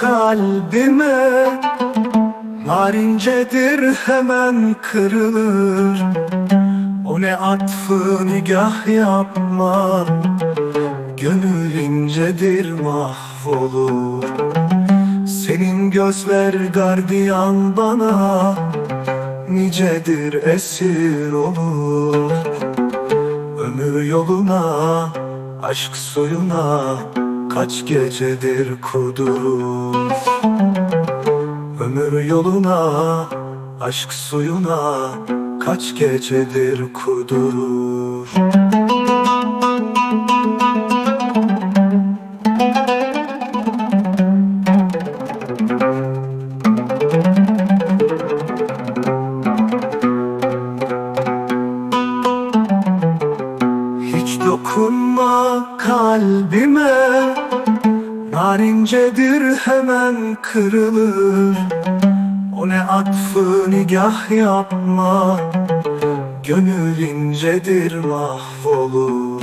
kalbime. Narincedir hemen kırılır. O ne atfı nigah yapma. Gönül incedir mahvolur. Senin gözler gardiyan bana. Nicedir esir olur. Ömür yoluna, aşk suyuna Kaç gecedir kudurur Ömür yoluna, aşk suyuna Kaç gecedir kudurur kalbime. Narincedir hemen kırılır. O ne atfı nigah yapma. Gönül incedir mahvolur.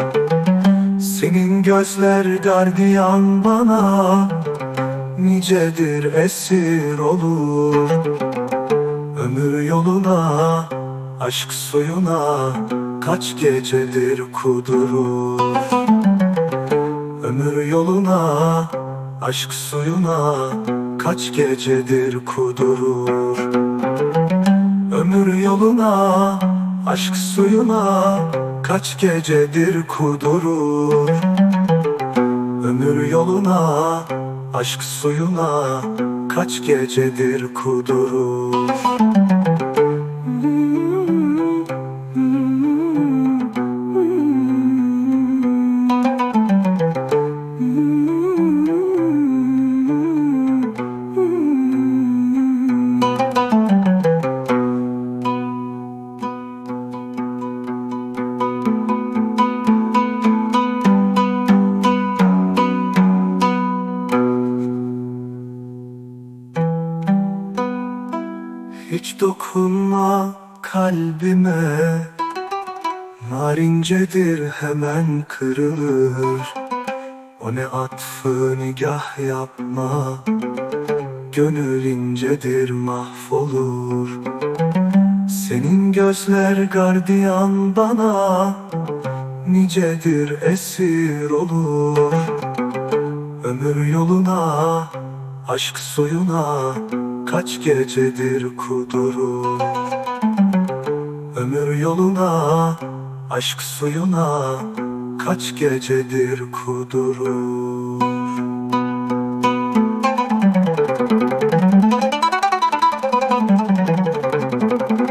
Senin gözler gardiyan bana. Nicedir esir olur. Ömür yoluna, aşk suyuna Kaç gecedir kudurur aşk suyuna Kaç gecedir kudurur? Ömür yoluna, aşk suyuna Kaç gecedir kudurur? Ömür yoluna, aşk suyuna Kaç gecedir kudurur Hiç dokunma kalbime. Narincedir hemen kırılır. O ne atfı nigah yapma. Gönül incedir mahvolur. Senin gözler gardiyan bana. Nicedir esir olur. Ömür yoluna, Aşk suyuna kaç gecedir kudurum. Ömür yoluna, aşk suyuna Kaç gecedir kudurum. Müzik